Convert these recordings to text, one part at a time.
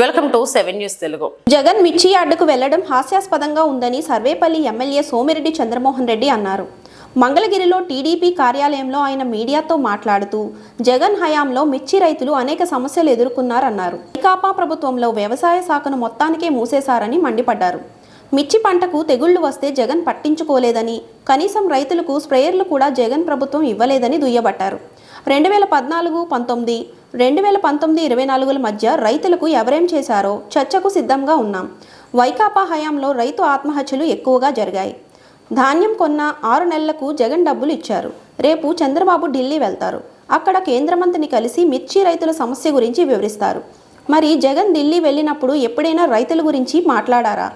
Welcome to seven news Telugu. Jagan మిర్చి యార్డుకు వెళ్ళడం హాస్యాస్పదంగా ఉందని సర్వేపల్లి ఎమ్మెల్యే సోమిరెడ్డి చంద్రమోహన్ రెడ్డి అన్నారు. మంగళగిరిలో టీడీపీ కార్యాలయంలో ఆయన మీడియాతో మాట్లాడుతూ జగన్ హయాంలో మిర్చి రైతులు అనేక సమస్యలు ఎదుర్కొన్నారన్నారు. వైకాపా ప్రభుత్వంలో వ్యవసాయ శాఖను మొత్తానికే మూసేశారని మండిపడ్డారు. మిర్చి పంటకు తెగుళ్ళు వస్తే జగన్ పట్టించుకోలేదని కనీసం రైతులకు స్ప్రేయర్లు కూడా జగన్ ప్రభుత్వం ఇవ్వలేదని దుయ్యబట్టారు. రెండు వేల పద్నాలుగు పంతొమ్మిది రెండు వేల పంతొమ్మిది ఇరవై నాలుగుల మధ్య రైతులకు ఎవరేం చేశారో చర్చకు సిద్ధంగా ఉన్నాం. వైకాపా హయాంలో రైతు ఆత్మహత్యలు ఎక్కువగా జరిగాయి. ధాన్యం కొన్న ఆరు నెలలకు జగన్ డబ్బులు ఇచ్చారు. రేపు చంద్రబాబు ఢిల్లీ వెళ్తారు. అక్కడ కేంద్ర మంత్రిని కలిసి మిర్చి రైతుల సమస్య గురించి వివరిస్తారు. మరి జగన్ ఢిల్లీ వెళ్ళినప్పుడు ఎప్పుడైనా రైతుల గురించి మాట్లాడారా?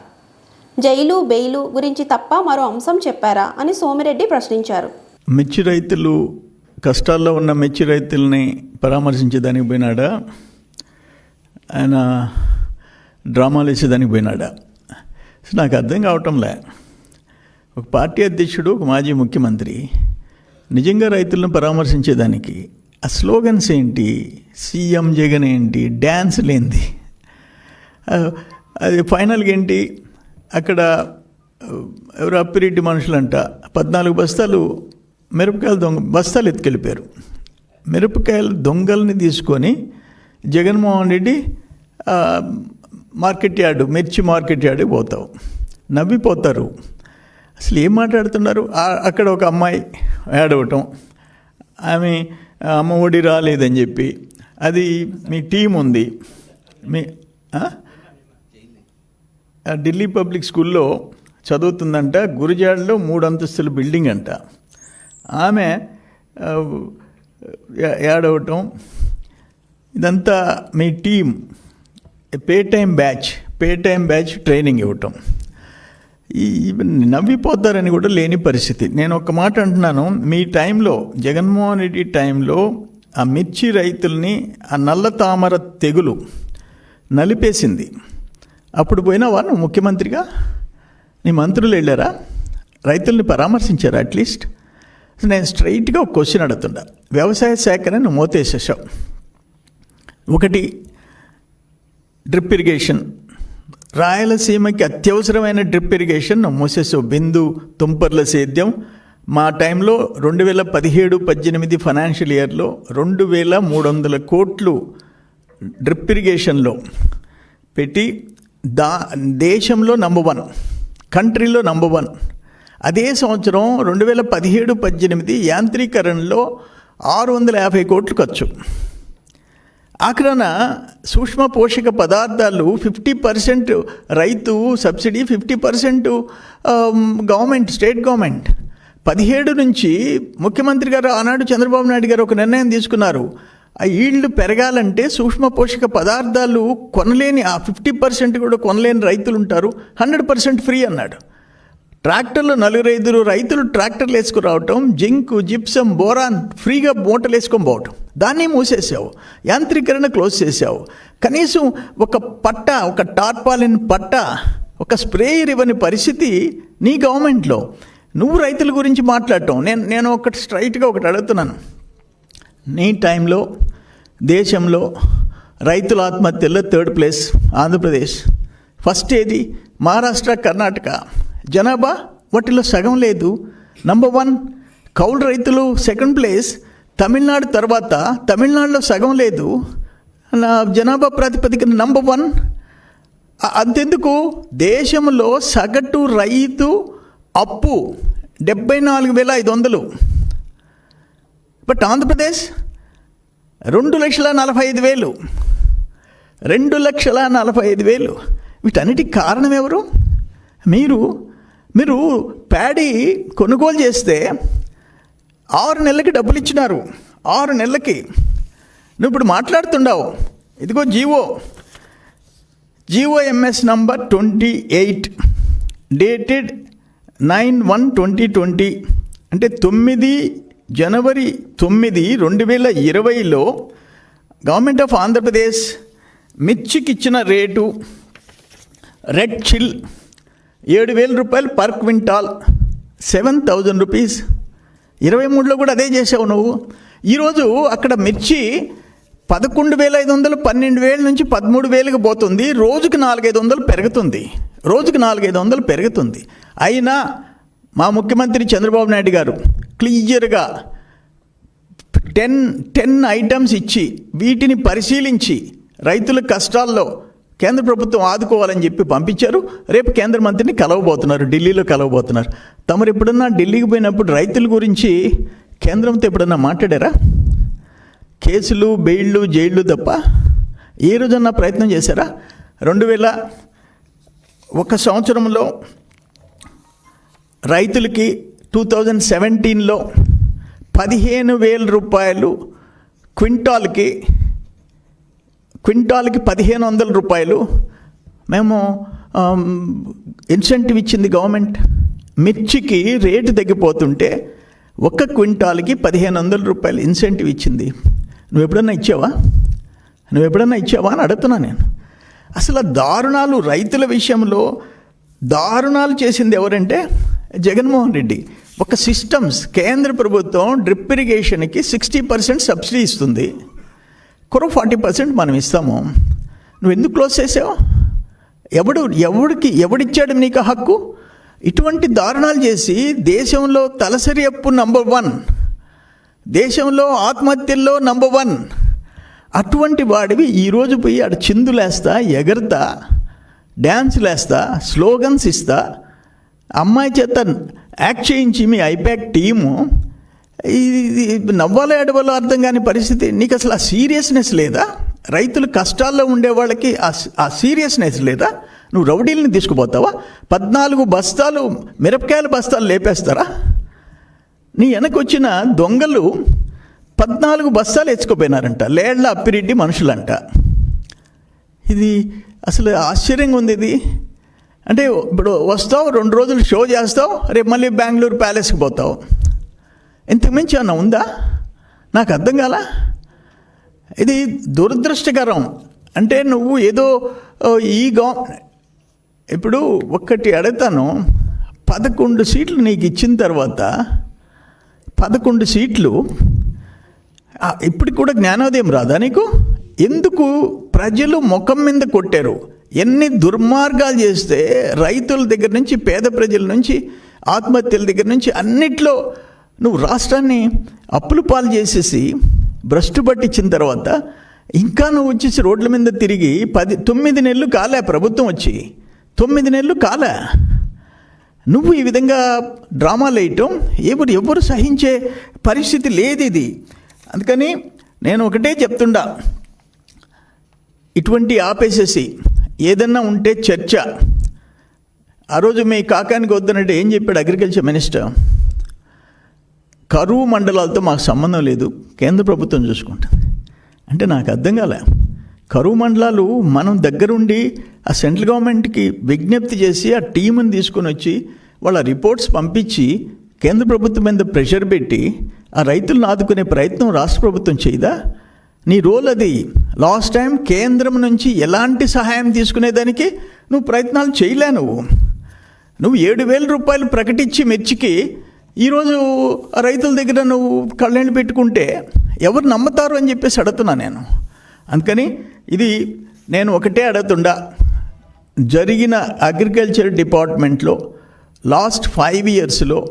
జైలు బెయిలు గురించి తప్ప మరో అంశం చెప్పారా అని సోమిరెడ్డి ప్రశ్నించారు. మిర్చి రైతులు కష్టాల్లో ఉన్న మిర్చి రైతుల్ని పరామర్శించేదానికి పోయినాడా? ఆయన డ్రామాలు వేసేదానికి పోయినాడా? నాకు అర్థం కావటంలే. ఒక పార్టీ అధ్యక్షుడు ఒక మాజీ ముఖ్యమంత్రి నిజంగా రైతులను పరామర్శించేదానికి ఆ స్లోగన్స్ ఏంటి? సీఎం జగన్ ఏంటి? డ్యాన్స్ లేనిది. అది ఫైనల్గా ఏంటి? అక్కడ ఎవరో ఎవరు అప్పిరెడ్డి మనుషులంట పద్నాలుగు బస్తాలు మిరపకాయలు దొంగ బస్తాలు ఎత్తుకెళ్ళిపోయారు. మిరపకాయలు దొంగల్ని తీసుకొని జగన్మోహన్ రెడ్డి మార్కెట్ యార్డు మిర్చి మార్కెట్ యార్డుకి పోతావు. నవ్విపోతారు. అసలు ఏం మాట్లాడుతున్నారు? అక్కడ ఒక అమ్మాయి ఏడవటం ఆమె అమ్మ ఒడి రాలేదని చెప్పి అది మీ టీం ఉంది. మీ ఢిల్లీ పబ్లిక్ స్కూల్లో చదువుతుందంట గురుజాడలో మూడు అంతస్తుల బిల్డింగ్ అంట. ఆమె ఏడవటం ఇదంతా మీ team pay time batch pay time batch training ఇవ్వటం. ఈ నవ్విపోతారని కూడా లేని పరిస్థితి. నేను ఒక మాట అంటున్నాను మీ టైంలో జగన్మోహన్ రెడ్డి టైంలో ఆ మిర్చి రైతుల్ని ఆ నల్ల తామర తెగులు నలిపేసింది. అప్పుడు పోయినావా నువ్వు ముఖ్యమంత్రిగా? నీ మంత్రులు వెళ్ళారా? రైతుల్ని పరామర్శించారా అట్లీస్ట్ నేను స్ట్రైట్గా ఒక క్వశ్చన్ అడుగుతుండా వ్యవసాయ శాఖని నువ్వు మోతేసేసావు. ఒకటి డ్రిప్ ఇరిగేషన్. రాయలసీమకి అత్యవసరమైన డ్రిప్ ఇరిగేషన్ మూసేసావు. బిందు తుంపర్ల సేద్యం. మా టైంలో రెండు వేల పదిహేడు పద్దెనిమిది ఫైనాన్షియల్ ఇయర్లో రెండు వేల మూడు వందల కోట్లు డ్రిప్ ఇరిగేషన్లో పెట్టి దా దేశంలో నంబర్ వన్ కంట్రీలో నంబర్ వన్ అదే సంవత్సరం రెండు వేల పదిహేడు పద్దెనిమిది యాంత్రీకరణలో ఆరు వందల యాభై కోట్లు ఖర్చు. ఆఖరణ సూక్ష్మ పోషక పదార్థాలు ఫిఫ్టీ పర్సెంట్ రైతు subsidy fifty percent government state government. పదిహేడు నుంచి ముఖ్యమంత్రి గారు ఆనాడు చంద్రబాబు నాయుడు గారు ఒక నిర్ణయం తీసుకున్నారు. ఆ ఈళ్ళు పెరగాలంటే సూక్ష్మ పోషక పదార్థాలు కొనలేని ఆ ఫిఫ్టీ పర్సెంట్ కూడా కొనలేని రైతులు ఉంటారు హండ్రెడ్ పర్సెంట్ ఫ్రీ అన్నాడు. ట్రాక్టర్లు నలుగురు రైతులు ట్రాక్టర్లు వేసుకురావటం జింక్ జిప్సం బోరాన్ ఫ్రీగా మూటలు వేసుకొని పోవటం. దాన్ని మూసేసావు. యాంత్రీకరణ క్లోజ్ చేసావు. కనీసం ఒక పట్ట ఒక టార్పాలిన్ పట్ట ఒక స్ప్రేయర్ ఇవ్వని పరిస్థితి నీ గవర్నమెంట్లో. నువ్వు రైతుల గురించి మాట్లాడటం. నేను నేను ఒకటి స్ట్రైట్గా ఒకటి అడుగుతున్నాను. నీ టైంలో దేశంలో రైతుల ఆత్మహత్యల్లో థర్డ్ ప్లేస్ ఆంధ్రప్రదేశ్. ఫస్ట్ ఏది? మహారాష్ట్ర కర్ణాటక. జనాభా వాటిలో సగం లేదు. నంబర్ వన్ కౌలు రైతులు సెకండ్ ప్లేస్ తమిళనాడు తర్వాత తమిళనాడులో సగం లేదు. నా జనాభా ప్రాతిపదికన నంబర్ వన్ అంతెందుకు? దేశంలో సగటు రైతు అప్పు డెబ్బై నాలుగు వేల ఐదు వందలు. బట్ ఆంధ్రప్రదేశ్ రెండు లక్షల నలభై ఐదు వేలు. రెండు లక్షల నలభై ఐదు వేలు. వీటన్నిటికి కారణం ఎవరు? మీరు మీరు ప్యాడీ కొనుగోలు చేస్తే ఆరు నెలలకి డబ్బులు ఇచ్చినారు. ఆరు నెలలకి. నువ్వు ఇప్పుడు మాట్లాడుతుండవు. ఇదిగో GO. GOMS number twenty eight. Dated nine one twenty twenty. అంటే తొమ్మిది జనవరి తొమ్మిది రెండు వేల ఇరవైలో గవర్నమెంట్ ఆఫ్ ఆంధ్రప్రదేశ్ మిర్చికి ఇచ్చిన రేటు రెడ్ చిల్ ఏడు వేల రూపాయలు per quintal seven thousand rupees. ఇరవై మూడులో కూడా అదే చేసావు నువ్వు. ఈరోజు అక్కడ మిర్చి పదకొండు వేల ఐదు వందలు పన్నెండు వేల నుంచి పదమూడు వేలకు పోతుంది. రోజుకి నాలుగైదు వందలు పెరుగుతుంది. రోజుకి నాలుగైదు వందలు పెరుగుతుంది. అయినా మా ముఖ్యమంత్రి చంద్రబాబు నాయుడు గారు క్లియర్గా టెన్ టెన్ ఐటమ్స్ ఇచ్చి వీటిని పరిశీలించి రైతుల కష్టాల్లో కేంద్ర ప్రభుత్వం ఆదుకోవాలని చెప్పి పంపించారు. రేపు కేంద్ర మంత్రిని కలవబోతున్నారు ఢిల్లీలో కలవబోతున్నారు. తమరు ఎప్పుడన్నా ఢిల్లీకి పోయినప్పుడు రైతుల గురించి కేంద్రంతో ఎప్పుడన్నా మాట్లాడారా? కేసులు బెయిళ్ళు జైళ్ళు తప్ప ఏ రోజన్నా ప్రయత్నం చేశారా? రెండు వేల ఒక సంవత్సరంలో రైతులకి టూ థౌజండ్ సెవెంటీన్లో పదిహేను వేల రూపాయలు క్వింటాల్కి క్వింటాల్కి పదిహేను వందల రూపాయలు మేము ఇన్సెంటివ్ ఇచ్చింది గవర్నమెంట్. మిర్చికి రేటు తగ్గిపోతుంటే ఒక్క క్వింటాల్కి పదిహేను వందల రూపాయలు ఇన్సెంటివ్ ఇచ్చింది. నువ్వు ఎప్పుడన్నా ఇచ్చావా? నువ్వు ఎప్పుడన్నా ఇచ్చావా అని అడుగుతున్నా నేను. అసలు దారుణాలు రైతుల విషయంలో దారుణాలు చేసింది ఎవరంటే జగన్మోహన్ రెడ్డి ఒక సిస్టమ్స్ కేంద్ర ప్రభుత్వం డ్రిప్ ఇరిగేషన్కి సిక్స్టీ పర్సెంట్ సబ్సిడీ ఇస్తుంది. కుర ఫార్టీ పర్సెంట్ మనం ఇస్తాము. నువ్వు ఎందుకు క్లోజ్ చేసావు? ఎవడు ఎవడికి ఎవడిచ్చాడు నీకు ఆ హక్కు? ఇటువంటి దారుణాలు చేసి దేశంలో తలసరి అప్పు నంబర్ వన్ దేశంలో ఆత్మహత్యల్లో నంబర్ వన్ అటువంటి వాడివి ఈరోజు పోయి ఆడ చిందులేస్తా ఎగరతా డ్యాన్సులేస్తా స్లోగన్స్ ఇస్తా అమ్మాయి చేత యాక్ట్ చేయించి మీ ఐపాక్ టీము ఇది నవ్వాలో ఏడవాలో అర్థం కాని పరిస్థితి. నీకు అసలు ఆ సీరియస్నెస్ లేదా? రైతులు కష్టాల్లో ఉండే వాళ్ళకి ఆ ఆ సీరియస్నెస్ లేదా? నువ్వు రౌడీల్ని తీసుకుపోతావా? పద్నాలుగు బస్తాలు మిరపకాయల బస్తాలు లేపేస్తారా? నీ వెనకొచ్చిన దొంగలు పద్నాలుగు బస్తాలు ఎచ్చుకోపోయినారంట లేళ్ళ అప్పిరెడ్డి మనుషులంట. ఇది అసలు ఆశ్చర్యంగా ఉంది ఇది. అంటే ఇప్పుడు వస్తావు రెండు రోజులు షో చేస్తావు రేపు మళ్ళీ బెంగళూరు ప్యాలెస్కి పోతావు. ఇంతకు మించి అన్న ఉందా? నాకు అర్థం కాల. ఇది దురదృష్టకరం. అంటే నువ్వు ఏదో ఈ గవ ఇప్పుడు ఒక్కటి అడుగుతాను. పదకొండు సీట్లు నీకు ఇచ్చిన తర్వాత పదకొండు సీట్లు ఇప్పుడు ఇప్పటికి కూడా జ్ఞానోదయం రాదా నీకు? ఎందుకు ప్రజలు ముఖం మీద కొట్టారు? ఎన్ని దుర్మార్గాలు చేస్తే రైతుల దగ్గర నుంచి పేద ప్రజల నుంచి ఆత్మహత్యల దగ్గర నుంచి అన్నిట్లో నువ్వు రాష్ట్రాన్ని అప్పులు పాలు చేసేసి భ్రష్టు పట్టించిన తర్వాత ఇంకా నువ్వు వచ్చేసి రోడ్ల మీద తిరిగి పది తొమ్మిది నెలలు కాలే ప్రభుత్వం వచ్చి. తొమ్మిది నెలలు కాలే. నువ్వు ఈ విధంగా డ్రామాలు వేయటం ఎవరు ఎవరు సహించే పరిస్థితి లేదు ఇది. అందుకని నేను ఒకటే చెప్తుండా. ఇటువంటి ఆపేసేసి ఏదన్నా ఉంటే చర్చ. ఆ రోజు మీ కాకానికి వద్దనంటే ఏం చెప్పాడు అగ్రికల్చర్ మినిస్టర్ కరువు మండలాలతో మాకు సంబంధం లేదు కేంద్ర ప్రభుత్వం చూసుకుంటుంది. అంటే నాకు అర్థం కాలే. కరువు మండలాలు మనం దగ్గరుండి ఆ సెంట్రల్ గవర్నమెంట్కి విజ్ఞప్తి చేసి ఆ టీముని తీసుకొని వచ్చి వాళ్ళ రిపోర్ట్స్ పంపించి కేంద్ర ప్రభుత్వం మీద ప్రెషర్ పెట్టి ఆ రైతులను ఆదుకునే ప్రయత్నం రాష్ట్ర ప్రభుత్వం చేయదా? నీ రోల్ అది. లాస్ట్ టైం కేంద్రం నుంచి ఎలాంటి సహాయం తీసుకునేదానికి నువ్వు ప్రయత్నాలు చేయలే నువ్వు. నువ్వు ఏడు వేల రూపాయలు ప్రకటించి మిర్చికి ఈరోజు రైతుల దగ్గర నువ్వు కళ్ళని పెట్టుకుంటే ఎవరు నమ్ముతారు అని చెప్పేసి అడుగుతున్నా నేను. అందుకని ఇది నేను ఒకటే అడుగుతుండా. జరిగిన అగ్రికల్చర్ డిపార్ట్మెంట్లో లాస్ట్ ఫైవ్ ఇయర్స్లో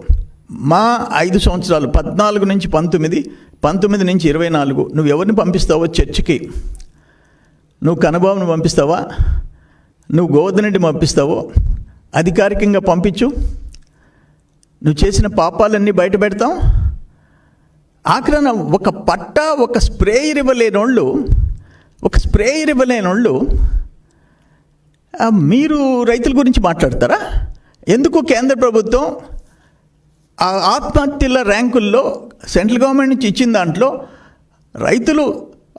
మా ఐదు సంవత్సరాలు పద్నాలుగు నుంచి పంతొమ్మిది పంతొమ్మిది నుంచి ఇరవై నాలుగు నువ్వు ఎవరిని పంపిస్తావో చర్చికి? నువ్వు కనబాబుని పంపిస్తావా? నువ్వు గోవర్ధనరెడ్డి పంపిస్తావో? అధికారికంగా పంపించు. నువ్వు చేసిన పాపాలన్నీ బయట పెడతాం. ఆఖరణ ఒక పట్ట ఒక స్ప్రేయర్ ఇవ్వలేనోళ్ళు ఒక స్ప్రేయర్ ఇవ్వలేనోళ్ళు మీరు రైతుల గురించి మాట్లాడతారా? ఎందుకు కేంద్ర ప్రభుత్వం ఆ ఆత్మహత్యల ర్యాంకుల్లో సెంట్రల్ గవర్నమెంట్ నుంచి ఇచ్చిన దాంట్లో రైతులు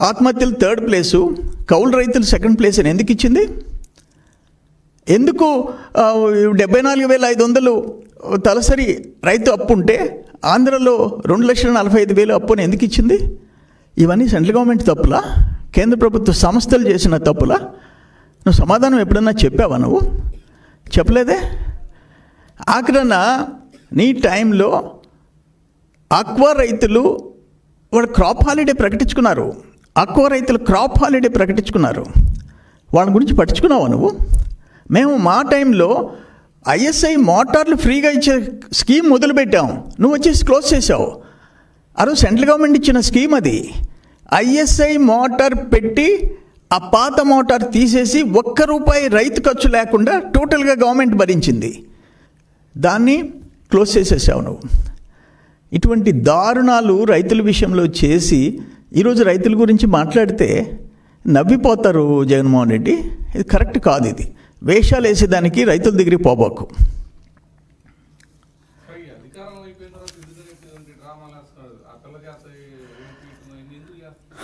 ఆత్మహత్యలు థర్డ్ ప్లేసు కౌలు రైతులు సెకండ్ ప్లేస్ అని ఎందుకు ఇచ్చింది? ఎందుకు డెబ్బై నాలుగు వేల ఐదు వందలు తలసరి రైతు అప్పు ఉంటే ఆంధ్రలో రెండు లక్షల నలభై ఐదు వేలు అప్పుని ఎందుకు ఇచ్చింది? ఇవన్నీ సెంట్రల్ గవర్నమెంట్ తప్పులా? కేంద్ర ప్రభుత్వ సంస్థలు చేసిన తప్పులా? నువ్వు సమాధానం ఎప్పుడన్నా చెప్పావా నువ్వు? చెప్పలేదే? ఆఖరన్నా నీ టైంలో ఆక్వా రైతులు వాడు క్రాప్ హాలిడే ప్రకటించుకున్నారు. అక్వా రైతులు క్రాప్ హాలిడే ప్రకటించుకున్నారు. వాళ్ళ గురించి పట్టించుకున్నావా నువ్వు? మేము మా టైంలో ఐఎస్ఐ మోటార్లు ఫ్రీగా ఇచ్చే స్కీమ్ మొదలుపెట్టాం. నువ్వు వచ్చేసి క్లోజ్ చేసావు ఆ సెంట్రల్ గవర్నమెంట్ ఇచ్చిన స్కీమ్ అది. ఐఎస్ఐ మోటార్ పెట్టి ఆ పాత మోటార్ తీసేసి ఒక్క రూపాయి రైతు ఖర్చు లేకుండా టోటల్గా గవర్నమెంట్ భరించింది. దాన్ని క్లోజ్ చేసేసావు నువ్వు. ఇటువంటి దారుణాలు రైతుల విషయంలో చేసి ఈరోజు రైతుల గురించి మాట్లాడితే నవ్విపోతారు జగన్మోహన్ రెడ్డి. ఇది కరెక్ట్ కాదు ఇది. వేషాలు వేసేదానికి రైతుల దగ్గరికి పోబాకు.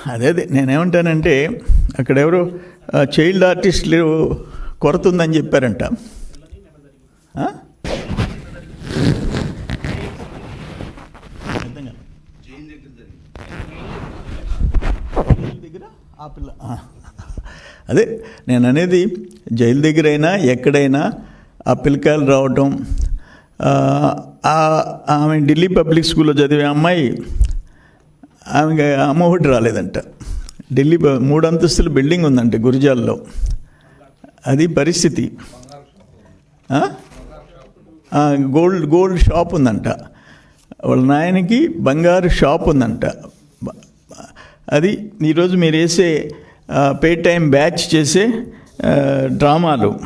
అదే అదే నేనేమంటానంటే అక్కడ ఎవరు చైల్డ్ ఆర్టిస్టులు కొరత ఉందని చెప్పారంట ఆ? అర్థం కాలేదు. జైలు దగ్గర ఆ పిల్ల ఆ. అదే నేను అనేది జైలు దగ్గరైనా ఎక్కడైనా ఆ పిల్లకాయలు రావటం ఆమె ఢిల్లీ పబ్లిక్ స్కూల్లో చదివే అమ్మాయి ఆమెకి అమ్మ ఒకటి రాలేదంట. ఢిల్లీ మూడు అంతస్తుల బిల్డింగ్ ఉందంట గురిజాల్లో. అది పరిస్థితి. గోల్డ్ గోల్డ్ షాప్ ఉందంట. వాళ్ళ నాయనకి బంగారు షాప్ ఉందంట. అది ఈరోజు మీరు వేసే పే టైం బ్యాచ్ చేసే డ్రామాలు.